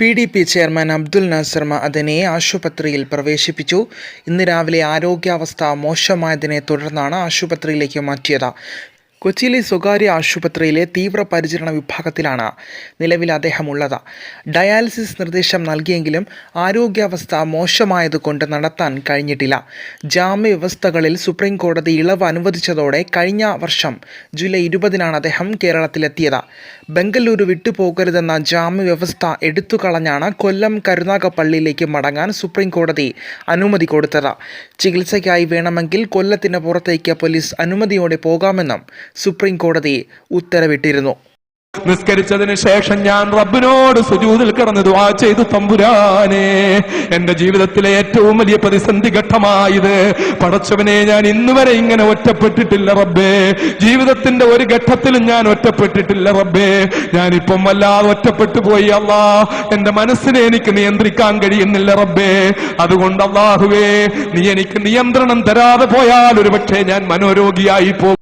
P D P chairman Abdul Nasser മഅദനെ ആശുപത്രിയിൽ പ്രവേശിപ്പിച്ചു. ഇന്ന് രാവിലെ ആരോഗ്യാവസ്ഥ മോശമായതിനെ തുടർന്നാണ് ആശുപത്രിയിലേക്ക് മാറ്റിയത്. കൊച്ചിയിലെ സ്വകാര്യ ആശുപത്രിയിലെ തീവ്രപരിചരണ വിഭാഗത്തിലാണ് നിലവിൽ അദ്ദേഹം ഉള്ളത് ഡയാലിസിസ് നിർദ്ദേശം നൽകിയെങ്കിലും ആരോഗ്യാവസ്ഥ മോശമായതുകൊണ്ട് നടത്താൻ കഴിഞ്ഞിട്ടില്ല. ജാമ്യവ്യവസ്ഥകളിൽ സുപ്രീം കോടതി ഇളവ് അനുവദിച്ചതോടെ കഴിഞ്ഞ വർഷം ജൂലൈ ഇരുപതിനാണ് അദ്ദേഹം കേരളത്തിലെത്തിയത്. ബംഗളൂരു വിട്ടുപോകരുതെന്ന ജാമ്യവ്യവസ്ഥ എടുത്തുകളഞ്ഞാണ് കൊല്ലം കരുനാഗപ്പള്ളിയിലേക്ക് മടങ്ങാൻ സുപ്രീം കോടതി അനുമതി കൊടുത്തത്. ചികിത്സയ്ക്കായി വേണമെങ്കിൽ കൊല്ലത്തിന് പുറത്തേക്ക് പോലീസ് അനുമതിയോടെ പോകാമെന്നും സുപ്രീം കോടതി ഉത്തരവിട്ടിരുന്നു. നിസ്കരിച്ചതിന് ശേഷം ഞാൻ റബ്ബിനോട് സുജൂതിൽ കിടന്ന് ദുആ ചെയ്തു തമ്പുരാനെ എന്റെ ജീവിതത്തിലെ ഏറ്റവും വലിയ പ്രതിസന്ധി ഘട്ടമായത്. പടച്ചവനെ ഞാൻ ഇന്ന് വരെ ഇങ്ങനെ ഒറ്റപ്പെട്ടിട്ടില്ല റബ്ബേ. ജീവിതത്തിന്റെ ഒരു ഘട്ടത്തിലും ഞാൻ ഒറ്റപ്പെട്ടിട്ടില്ല റബ്ബേ. ഞാനിപ്പം വല്ലാതെ ഒറ്റപ്പെട്ടു പോയി അല്ലാ. എന്റെ മനസ്സിനെ എനിക്ക് നിയന്ത്രിക്കാൻ കഴിയുന്നില്ല റബ്ബേ. അതുകൊണ്ട് അള്ളാഹുവേ നീ എനിക്ക് നിയന്ത്രണം തരാതെ പോയാൽ ഒരു പക്ഷേ ഞാൻ മനോരോഗിയായി പോകും.